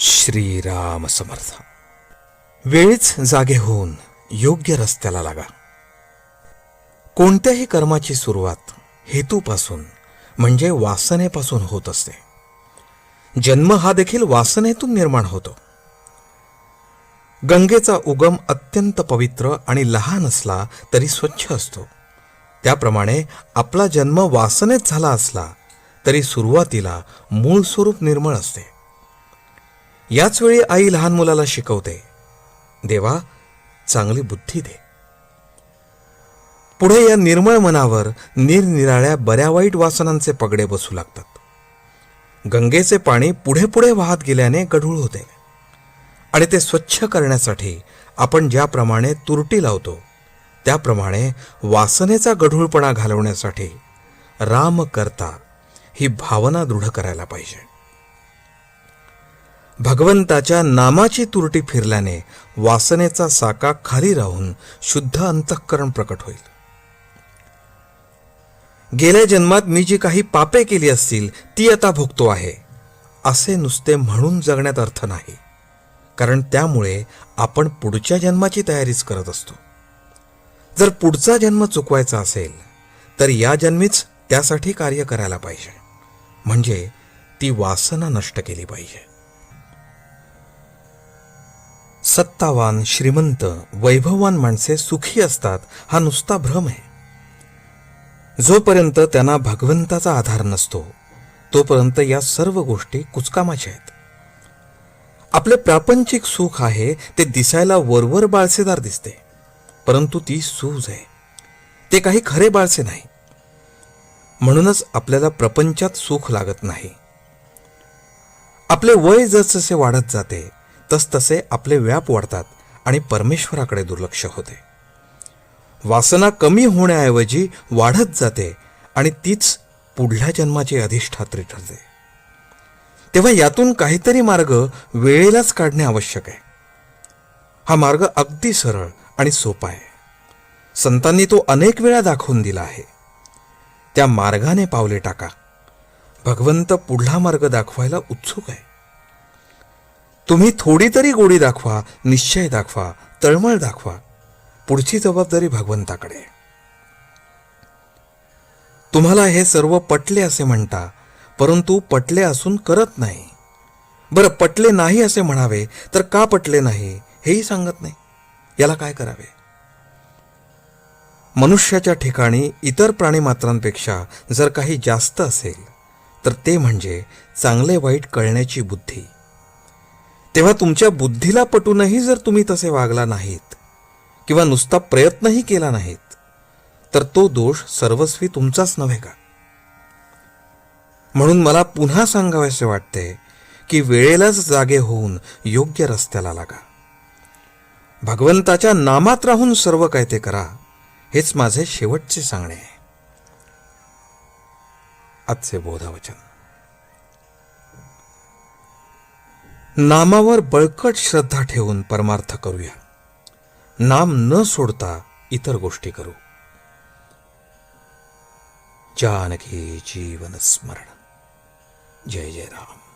श्रीराम समर्थ. वेळीच जागे होऊन योग्य रस्त्याला लागा. कोणत्याही कर्माची सुरुवात हेतूपासून म्हणजे वासनेपासून होत असते. जन्म हा देखील वासनेतून निर्माण होतो. गंगेचा उगम अत्यंत पवित्र आणि लहान असला तरी स्वच्छ असतो. त्याप्रमाणे आपला जन्म वासनेत झाला असला तरी सुरुवातीला मूळ स्वरूप निर्मळ असते. याच वेळी आई लहान मुलाला शिकवते. देवा चांगली बुद्धी दे. पुढे या निर्मळ मनावर निरनिराळ्या बऱ्या वाईट वासनांचे पगडे बसू लागतात. गंगेचे पाणी पुढे पुढे वाहत गेल्याने गढूळ होते. आणि ते स्वच्छ करण्यासाठी आपण ज्याप्रमाणे तुरटी लावतो त्याप्रमाणे वासनेचा गढूळपणा घालवण्यासाठी राम करता ही भावना दृढ करायला पाहिजे. भगवंताच्या नामाची तुरटी फिरल्याने वासनेचा साका खाली राहून शुद्ध अंतःकरण प्रकट होईल. गेल्या जन्मात मी जी काही पापे केली असतील ती आता भोगतो आहे असे नुसते म्हणून जगण्यात अर्थ नाही. कारण त्यामुळे आपण पुढच्या जन्माची तयारीच करत असतो. जर पुढचा जन्म चुकवायचा असेल तर या जन्मीच त्यासाठी कार्य करायला पाहिजे. म्हणजे ती वासना नष्ट केली पाहिजे. सत्तावान श्रीमंत वैभववान माणसे सुखी असतात हा नुसता भ्रम आहे. जोपर्यंत त्यांना भगवंताचा आधार नसतो तोपर्यंत या सर्व गोष्टी कुचकामाच्या आहेत. आपले प्रापंचिक सुख आहे ते दिसायला वरवर बाळसेदार दिसते परंतु ती सूज आहे. ते काही खरे बाळसे नाही. म्हणूनच आपल्याला प्रपंचात सुख लागत नाही. आपले वय जसजसे वाढत जाते तसतसे आपले व्याप वाढतात आणि परमेश्वराकडे दुर्लक्ष होते. वासना कमी होण्याऐवजी वाढत जाते आणि तीच पुढल्या जन्माची अधिष्ठात्री ठरते. तेव्हा यातून काहीतरी मार्ग वेळेलाच काढणे आवश्यक आहे. हा मार्ग अगदी सरळ आणि सोपा आहे. संतांनी तो अनेक वेळा दाखवून दिला आहे. त्या मार्गाने पावले टाका. भगवंत पुढला मार्ग दाखवायला उत्सुक आहे. तुम्ही थोडी तरी गोडी दाखवा निश्चय दाखवा तळमळ दाखवा. पुढची जबाबदारी भगवंताकडे. तुम्हाला हे सर्व पटले असे म्हणता परंतु पटले असून करत नाही. बरं पटले नाही असे म्हणावे तर का पटले नाही हेही सांगत नाही. याला काय करावे? मनुष्याच्या ठिकाणी इतर प्राणीमात्रांपेक्षा जर काही जास्त असेल तर ते म्हणजे चांगले वाईट कळण्याची बुद्धी. तेव्हा तुमच्या बुद्धीला पटूनही जर तुम्ही तसे वागला नाहीत किंवा नुसता प्रयत्नही केला नाहीत तर तो दोष सर्वस्वी तुमचाच नव्हे का? म्हणून मला पुन्हा सांगावेसे वाटते की वेळेलाच जागे होऊन योग्य रस्त्याला लागा. भगवंताच्या नामात राहून सर्व काय ते करा हेच माझे शेवटचे सांगणे आहे. आजचे बोधावचन. नामावर बळकट श्रद्धा ठेवून परमार्थ करूया. नाम न सोडता इतर गोष्टी करू. जानकी जीवन स्मरण. जय जय राम.